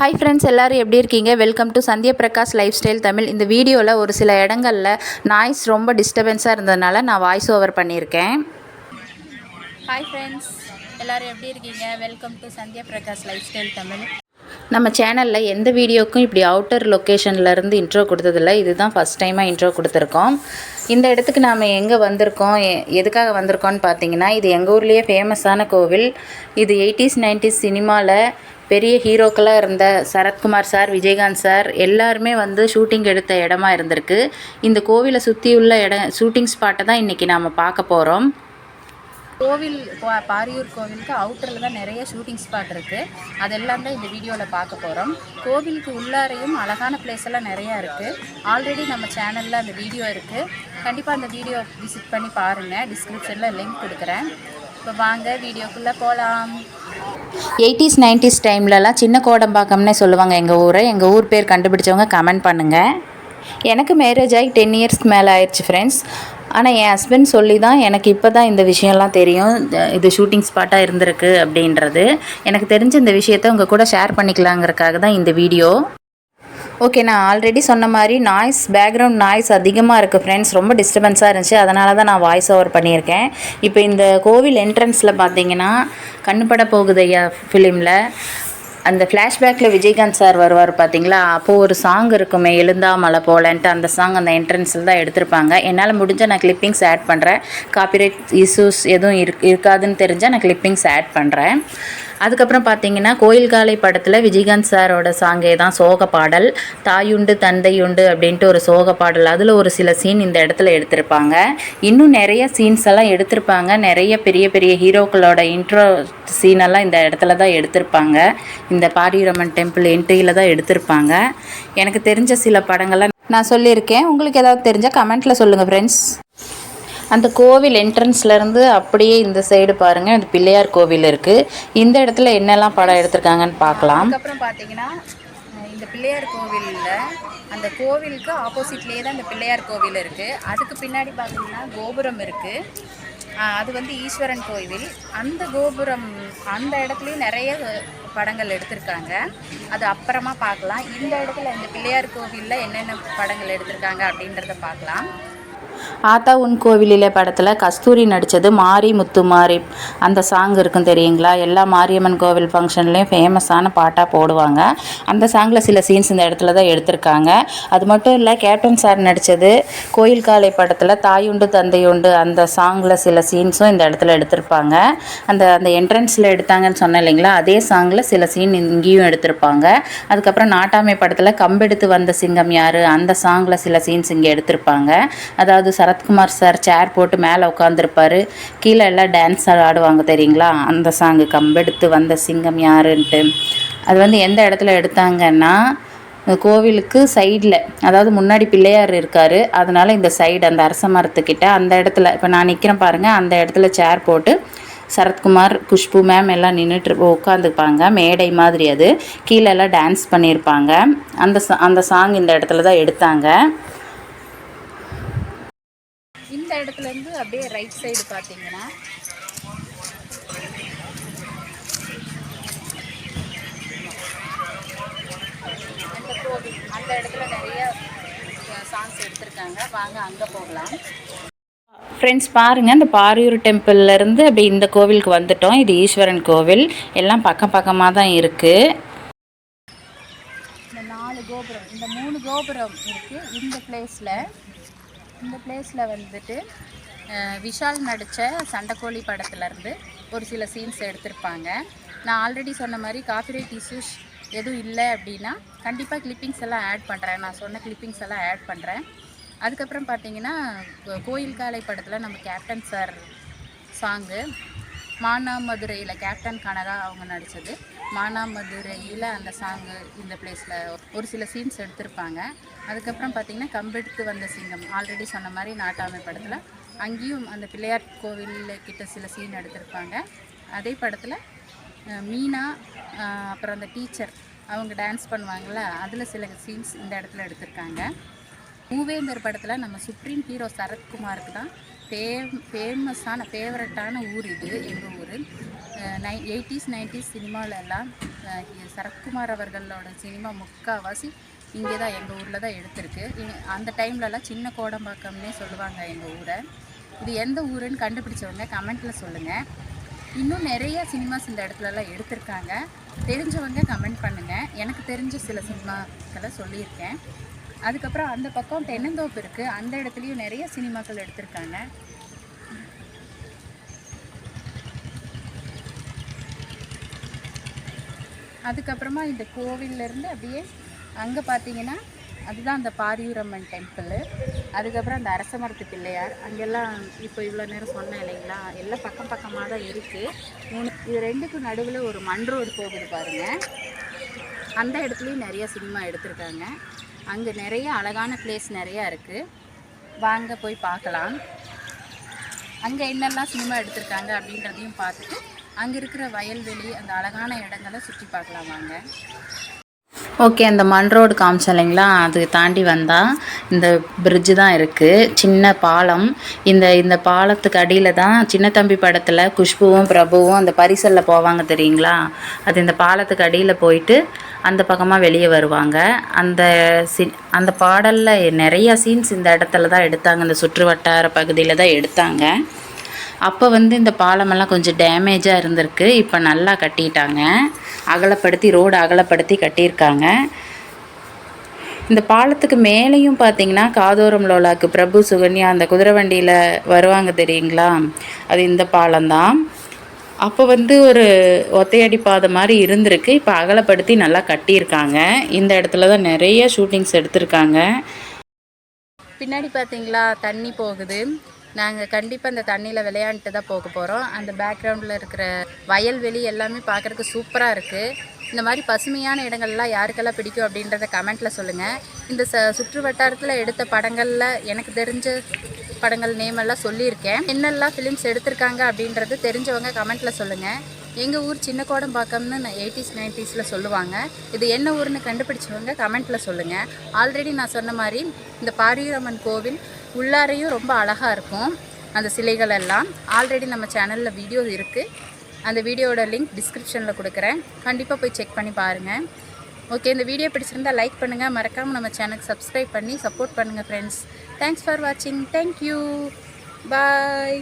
Hi friends எல்லாரும் எப்படி இருக்கீங்க? Welcome to Sandhya Prakash life style Tamil. இந்த வீடியோவில் ஒரு சில இடங்களில் நாய்ஸ் ரொம்ப டிஸ்டர்பன்ஸாக இருந்ததுனால நான் வாய்ஸ் ஓவர் பண்ணியிருக்கேன். ஹாய் ஃப்ரெண்ட்ஸ் எல்லாரும் எப்படி இருக்கீங்க? Welcome to Sandhya Prakash lifestyle Tamil. நம்ம சேனலில் எந்த வீடியோக்கும் இப்படி அவுட்டர் லொக்கேஷன்லேருந்து இன்ட்ரோ கொடுத்ததில்ல. இதுதான் ஃபஸ்ட் டைமாக இன்ட்ரோ கொடுத்துருக்கோம். இந்த இடத்துக்கு நாம் எங்கே வந்திருக்கோம்? எதுக்காக வந்திருக்கோம்னு பார்த்தீங்கன்னா இது எங்கள் ஊர்லேயே ஃபேமஸான கோவில். இது எயிட்டிஸ் நைன்டிஸ் சினிமாவில் பெரிய ஹீரோக்களாக இருந்த சரத்குமார் சார் விஜயகாந்த் சார் எல்லாருமே வந்து ஷூட்டிங் எடுத்த இடமா இருந்திருக்கு. இந்த கோவிலை சுற்றியுள்ள இடம் ஷூட்டிங் ஸ்பாட்டை தான் இன்றைக்கி நாம் பார்க்க போகிறோம் கோவில் பா- பாரியூர் கோவிலுக்கு அவுட்டரில் தான் நிறைய ஷூட்டிங் ஸ்பாட் இருக்குது அதெல்லாம் தான் இந்த வீடியோவில் பார்க்க போகிறோம் கோவிலுக்கு உள்ளாரையும் அழகான பிளேஸ் எல்லாம் நிறையா இருக்குது ஆல்ரெடி நம்ம சேனலில் அந்த வீடியோ இருக்குது கண்டிப்பாக அந்த வீடியோ விசிட் பண்ணி பாருங்கள் டிஸ்கிரிப்ஷனில் லிங்க் கொடுக்குறேன். இப்போ வாங்க வீடியோக்குள்ளே போகலாம் எயிட்டிஸ் நைன்டிஸ் டைம்லலாம் சின்ன கோடம்பாக்கம்னே சொல்லுவாங்க எங்கள் ஊரை. எங்கள் ஊர் பேர் கண்டுபிடிச்சவங்க கமெண்ட் பண்ணுங்கள் எனக்கு மேரேஜ் ஆகி டென் இயர்ஸ்க்கு மேலே ஆயிடுச்சு ஃப்ரெண்ட்ஸ் ஆனால் என் ஹஸ்பண்ட் சொல்லி தான் எனக்கு இப்போ தான் இந்த விஷயம்லாம் தெரியும். இது ஷூட்டிங் ஸ்பாட்டாக இருந்திருக்கு அப்படின்றது. எனக்கு தெரிஞ்ச இந்த விஷயத்த உங்கள் கூட ஷேர் பண்ணிக்கலாங்கிறதுக்காக தான் இந்த வீடியோ ஓகே நான் ஆல்ரெடி சொன்ன மாதிரி நாய்ஸ் பேக்ரவுண்ட் நாய்ஸ் அதிகமாக இருக்குது ஃப்ரெண்ட்ஸ் ரொம்ப டிஸ்டர்பன்ஸாக இருந்துச்சு. அதனால தான் நான் வாய்ஸ் ஓவர் பண்ணியிருக்கேன். இப்போ இந்த கோவில் என்ட்ரன்ஸில் பார்த்தீங்கன்னா கண்ணுப்பட போகுது ஐயா ஃபிலிமில் அந்த ஃப்ளாஷ்பேக்கில் விஜயகாந்த் சார் வருவார் பார்த்தீங்களா? அப்போது ஒரு சாங் இருக்குமே எழுந்தா மலை போலன்ட்டு அந்த சாங் அந்த என்ட்ரன்ஸில் தான் எடுத்திருப்பாங்க. என்னால் முடிஞ்ச நான் கிளிப்பிங்ஸ் ஆட் பண்ணுறேன் காப்பிரைட் இஷ்யூஸ் எதுவும் இருக் இருக்காதுன்னு தெரிஞ்சால் நான் கிளிப்பிங்ஸ் ஆட் பண்ணுறேன் அதுக்கப்புறம் பார்த்தீங்கன்னா கோயில் காலை படத்தில் விஜயகாந்த் சாரோட சாங்கே தான் சோக பாடல். தாயுண்டு தந்தையுண்டு அப்படின்ட்டு ஒரு சோக பாடல். அதில் ஒரு சில சீன் இந்த இடத்துல எடுத்திருப்பாங்க. இன்னும் நிறைய சீன்ஸ் எல்லாம் எடுத்திருப்பாங்க. நிறைய பெரிய பெரிய ஹீரோக்களோட இன்ட்ரோ சீனெல்லாம் இந்த இடத்துல தான் எடுத்திருப்பாங்க. இந்த பாரியூரம்மன் டெம்பிள் என்ட்ரியில் தான் எடுத்திருப்பாங்க. எனக்கு தெரிஞ்ச சில படங்கள்லாம் நான் சொல்லியிருக்கேன். உங்களுக்கு ஏதாவது தெரிஞ்சால் கமெண்ட்டில் சொல்லுங்கள் ஃப்ரெண்ட்ஸ் அந்த கோவில் என்ட்ரன்ஸ்லேருந்து அப்படியே இந்த சைடு பாருங்கள் அந்த பிள்ளையார் கோவில் இருக்குது இந்த இடத்துல என்னெல்லாம் படம் எடுத்திருக்காங்கன்னு பார்க்கலாம். அதுக்கப்புறம் பார்த்தீங்கன்னா இந்த பிள்ளையார் கோவிலில் அந்த கோவிலுக்கு ஆப்போசிட்லேயே தான் இந்த பிள்ளையார் கோவில் இருக்குது அதுக்கு பின்னாடி பார்த்தீங்கன்னா கோபுரம் இருக்குது அது வந்து ஈஸ்வரன் கோவில். அந்த கோபுரம் அந்த இடத்துலையும் நிறைய படங்கள் எடுத்திருக்காங்க. அது அப்புறமா பார்க்கலாம். இந்த இடத்துல இந்த பிள்ளையார் கோவிலில் என்னென்ன படங்கள் எடுத்திருக்காங்க அப்படின்றத பார்க்கலாம். ஆத்தா உன் கோவிலிலே படத்தில் கஸ்தூரி நடித்தது மாரி முத்து மாரி அந்த சாங் இருக்கும் தெரியுங்களா? எல்லா மாரியம்மன் கோவில் ஃபங்க்ஷன்லேயும் ஃபேமஸான பாட்டாக போடுவாங்க. அந்த சாங்கில் சில சீன்ஸ் இந்த இடத்துல தான் எடுத்திருக்காங்க. அது மட்டும் இல்லை கேப்டன் சார் நடித்தது கோயில் காலை படத்தில் தாயுண்டு தந்தையுண்டு அந்த சாங்கில் சில சீன்ஸும் இந்த இடத்துல எடுத்திருப்பாங்க. அந்த அந்த என்ட்ரன்ஸில் எடுத்தாங்கன்னு சொன்னேன் இல்லைங்களா? அதே சாங்கில் சில சீன் இங்கேயும் எடுத்திருப்பாங்க. அதுக்கப்புறம் நாட்டாமை படத்தில் கம்பெடுத்து வந்த சிங்கம் யார்? அந்த சாங்கில் சில சீன்ஸ் இங்கே எடுத்திருப்பாங்க. அதாவது சரத்குமார் சார் சேர் போட்டு மேலே உட்காந்துருப்பாரு கீழே எல்லாம் டான்ஸ் ஆடுவாங்க தெரியுங்களா? அந்த சாங்கு கம்பெடுத்து வந்த சிங்கம் யாருன்ட்டு. அது வந்து எந்த இடத்துல எடுத்தாங்கன்னா கோவிலுக்கு சைடில் அதாவது முன்னாடி பிள்ளையார் இருக்கார். அதனால இந்த சைடு அந்த அரச மரத்துக்கிட்ட அந்த இடத்துல இப்போ நான் நிற்கிறேன் பாருங்கள் அந்த இடத்துல சேர் போட்டு சரத்குமார் குஷ்பு மேம் எல்லாம் நின்றுட்டு உட்காந்துப்பாங்க மேடை மாதிரி அது. கீழே எல்லாம் டான்ஸ் பண்ணியிருப்பாங்க. அந்த சா- அந்த சாங் இந்த இடத்துல தான் எடுத்தாங்க. இந்த இடத்துல இருந்து அப்படியே ரைட் சைடு பார்த்தீங்கன்னா அந்த கோவில் அந்த இடத்துல நிறைய சாங்ஸ் எடுத்திருக்காங்க. வாங்க அங்கே போகலாம். ஃப்ரெண்ட்ஸ் பாருங்கள் இந்த பாரியூர் டெம்பிள்லேருந்து அப்படி இந்த கோவிலுக்கு வந்துட்டோம். இது ஈஸ்வரன் கோவில். எல்லாம் பக்கம் பக்கமாக தான் இருக்குது இந்த நாலு கோபுரம் இந்த மூணு கோபுரம் இருக்குது இந்த பிளேஸில் இந்த பிளேஸில் வந்துட்டு விஷால் நடித்த சண்டைக்கோழி படத்துலேருந்து ஒரு சில சீன்ஸ் எடுத்திருப்பாங்க. நான் ஆல்ரெடி சொன்ன மாதிரி காப்பிரைட் இஷ்யூஸ் எதுவும் இல்லை அப்படின்னா கண்டிப்பாக கிளிப்பிங்ஸ் எல்லாம் ஆட் பண்ணுறேன் நான் சொன்ன கிளிப்பிங்ஸ் எல்லாம் ஆட் பண்ணுறேன் அதுக்கப்புறம் பார்த்தீங்கன்னா கோ- கோயில் காலை படத்தில் நம்ம கேப்டன் சார் சாங்கு மானாமதுரையில் கேப்டன் கனகா அவங்க நடித்தது மானாமதுரையில் அந்த சாங்கு இந்த பிளேஸில் ஒரு சில சீன்ஸ் எடுத்திருப்பாங்க. அதுக்கப்புறம் பார்த்திங்கன்னா கம்பெடுத்து வந்த சிங்கம். ஆல்ரெடி சொன்ன மாதிரி நாட்டாமை படத்தில் அங்கேயும் அந்த பிள்ளையார் கோவில் கிட்ட சில சீன் எடுத்திருப்பாங்க. அதே படத்தில் மீனா அப்புறம் அந்த டீச்சர் அவங்க டான்ஸ் பண்ணுவாங்கள்ல அதில் சில சீன்ஸ் இந்த இடத்துல எடுத்திருக்காங்க. மூவேந்தர் படத்தில் நம்ம சுப்ரீம் ஹீரோ சரத்குமாருக்கு தான் ஃபே ஃபேமஸான ஃபேவரட்டான ஊர் இது எங்கள் ஊர். நை எயிட்டிஸ் நைன்டிஸ் சினிமாவிலெல்லாம் சரத்குமார் அவர்களோட சினிமா முக்கால்வாசி இங்கே தான் எங்கள் ஊரில் தான் எடுத்திருக்கு அந்த டைம்லலாம் சின்ன கோடம்பாக்கம்னே சொல்லுவாங்க எங்கள் ஊரை. இது எந்த ஊருன்னு கண்டுபிடிச்சவங்க கமெண்ட்டில் சொல்லுங்கள் இன்னும் நிறைய சினிமாஸ் இந்த இடத்துலலாம் எடுத்திருக்காங்க. தெரிஞ்சவங்க கமெண்ட் பண்ணுங்கள் எனக்கு தெரிஞ்ச சில சினிமாக்களை சொல்லியிருக்கேன். அதுக்கப்புறம் அந்த பக்கம் தென்னந்தோப்பு இருக்குது அந்த இடத்துலையும் நிறைய சினிமாக்கள் எடுத்திருக்காங்க. அதுக்கப்புறமா இந்த கோவிலேருந்து அப்படியே அங்கே பார்த்தீங்கன்னா அதுதான் அந்த பாரியூரம்மன் டெம்பிள். அதுக்கப்புறம் அந்த அரச மரத்து பிள்ளையார். அங்கெல்லாம் இப்போ இவ்வளோ நேரம் சொன்னேன் இல்லைங்களா? எல்லாம் பக்கம் பக்கமாக தான் இருக்குது மூணு இது ரெண்டுக்கும் நடுவில் ஒரு மண் ரோடு போகுது பாருங்கள் அந்த இடத்துலையும் நிறைய சினிமா எடுத்திருக்காங்க. அங்கே நிறைய அழகான பிளேஸ் நிறையா இருக்குது வாங்க போய் பார்க்கலாம். அங்கே என்னெல்லாம் சினிமா எடுத்திருக்காங்க அப்படின்றதையும் பார்த்துட்டு அங்கே இருக்கிற வயல்வெளி அந்த அழகான இடங்களை சுற்றி பார்க்கலாம் வாங்க. ஓகே அந்த மண் ரோடு காமிச்சோம் இல்லைங்களா? அது தாண்டி வந்தால் இந்த பிரிட்ஜு தான் இருக்குது சின்ன பாலம். இந்த இந்த பாலத்துக்கு அடியில் தான் சின்ன தம்பி படத்தில் குஷ்புவும் பிரபுவும் அந்த பரிசலில் போவாங்க தெரியுங்களா? அது இந்த பாலத்துக்கு அடியில் போயிட்டு அந்த பக்கமாக வெளியே வருவாங்க. அந்த சி அந்த பாடலில் நிறையா சீன்ஸ் இந்த இடத்துல தான் எடுத்தாங்க. இந்த சுற்று வட்டார பகுதியில் தான் எடுத்தாங்க. அப்போ வந்து இந்த பாலமெல்லாம் கொஞ்சம் டேமேஜாக இருந்திருக்கு. இப்போ நல்லா கட்டிட்டாங்க. அகலப்படுத்தி ரோடு அகலப்படுத்தி கட்டியிருக்காங்க. இந்த பாலத்துக்கு மேலேயும் பார்த்தீங்கன்னா காதோரம் லோலாக்கு பிரபு சுகன்யா அந்த குதிரை வண்டியில் வருவாங்க தெரியுங்களா? அது இந்த பாலம்தான். அப்போ வந்து ஒரு ஒத்தையடி பாதை மாதிரி இருந்திருக்கு. இப்போ அகலப்படுத்தி நல்லா கட்டியிருக்காங்க. இந்த இடத்துல தான் நிறைய ஷூட்டிங்ஸ் எடுத்திருக்காங்க. பின்னாடி பார்த்தீங்களா தண்ணி போகுது. நாங்கள் கண்டிப்பாக அந்த தண்ணியில் விளையாண்டுட்டு தான் போக போகிறோம் அந்த பேக்ரவுண்டில் இருக்கிற வயல்வெளி எல்லாமே பார்க்குறதுக்கு சூப்பராக இருக்குது இந்த மாதிரி பசுமையான இடங்கள்லாம் யாருக்கெல்லாம் பிடிக்கும் அப்படின்றத கமெண்ட்டில் சொல்லுங்கள் இந்த ச சுற்று வட்டாரத்தில் எடுத்த படங்களில் எனக்கு தெரிஞ்ச படங்கள் நேம் எல்லாம் சொல்லியிருக்கேன். என்னெல்லாம் ஃபிலிம்ஸ் எடுத்திருக்காங்க அப்படின்றது தெரிஞ்சவங்க கமெண்ட்டில் சொல்லுங்கள் எங்கள் ஊர் சின்ன கோடம்பாக்கம்னு எயிட்டிஸ் நைன்டிஸில் சொல்லுவாங்க. இது என்ன ஊர்னு கண்டுபிடிச்சவங்க கமெண்ட்டில் சொல்லுங்கள் ஆல்ரெடி நான் சொன்ன மாதிரி இந்த பாரியூரம்மன் கோவில் உள்ளாரையும் ரொம்ப அழகாக இருக்கும் அந்த சிலைகள் எல்லாம் ஆல்ரெடி நம்ம சேனலில் வீடியோ இருக்குது அந்த வீடியோட லிங்க் டிஸ்கிரிப்ஷனில் கொடுக்குறேன். கண்டிப்பாக போய் செக் பண்ணி பாருங்கள் ஓகே இந்த வீடியோ பிடிச்சிருந்தா லைக் பண்ணுங்கள் மறக்காமல் நம்ம சேனலுக்கு சப்ஸ்கிரைப் பண்ணி சப்போர்ட் பண்ணுங்கள் ஃப்ரெண்ட்ஸ் தேங்க்ஸ் ஃபார் வாட்சிங் தேங்க்யூ பாய்